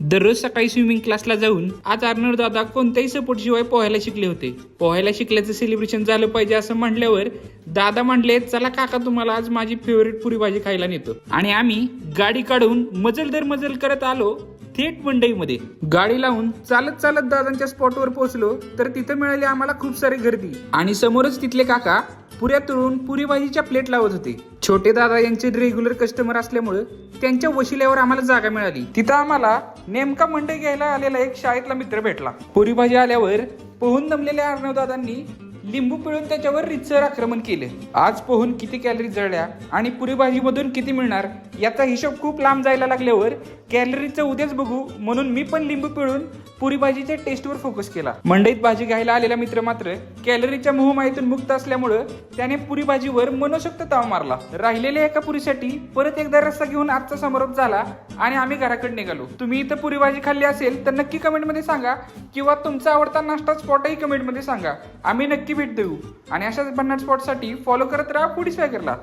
दररोज सकाळी स्विमिंग क्लासला जाऊन आज अर्णव दादा कोणत्याही सपोर्ट शिवाय पोहायला शिकले होते. पोहायला शिकल्याचं सेलिब्रेशन झालं पाहिजे असं म्हटल्यावर दादा म्हणले चला काका तुम्हाला आज माझी फेवरेट पुरी भाजी खायला नेतो. आणि आम्ही गाडी काढून मजल दर मजल करत आलो थेट मंडईमध्ये गाडी लावून चालत चालत दादांच्या स्पॉटवर पोहोचलो तर तिथं मिळाली आम्हाला खूप सारी गर्दी. आणि समोरच तिथले काका पुऱ्या तळून पुरी भाजीच्या प्लेट लावत होते. छोटे दादा यांचे रेग्युलर कस्टमर असल्यामुळं त्यांच्या वशिल्यावर आम्हाला जागा मिळाली. तिथं आम्हाला नेमका मंडई घ्यायला आलेला एक शाळेतला मित्र भेटला. पुरी भाजी आल्यावर पोहून दमलेल्या अर्णवदादांनी लिंबू पिळून त्याच्यावर रितसर आक्रमण केले. आज पोहून किती कॅलरी जळल्या आणि पुरी भाजीमधून किती मिळणार याचा हिशोब खूप लांब जायला लागल्यावर कॅलरीचं उद्याच बघू म्हणून मी पण लिंबू पिळून पुरी भाजीच्या टेस्टवर फोकस केला. मंडईत भाजी घ्यायला आलेला मित्र मात्र कॅलरीच्या मोहमाईतून मुक्त असल्यामुळं त्याने पुरी भाजीवर मनोशक्त ताव मारला. राहिलेल्या एका पुरीसाठी परत एकदा रस्ता घेऊन आजचा समारोप झाला आणि आम्ही घराकडे निघालो. तुम्ही इथं पुरी भाजी खाल्ली असेल तर नक्की कमेंटमध्ये सांगा किंवा तुमचा आवडता नाश्ता स्पॉटही कमेंटमध्ये सांगा. आम्ही नक्की भेट देऊ. आणि अशाच भन्नाट स्पॉटसाठी फॉलो करत राहा फूड स्वॅगरला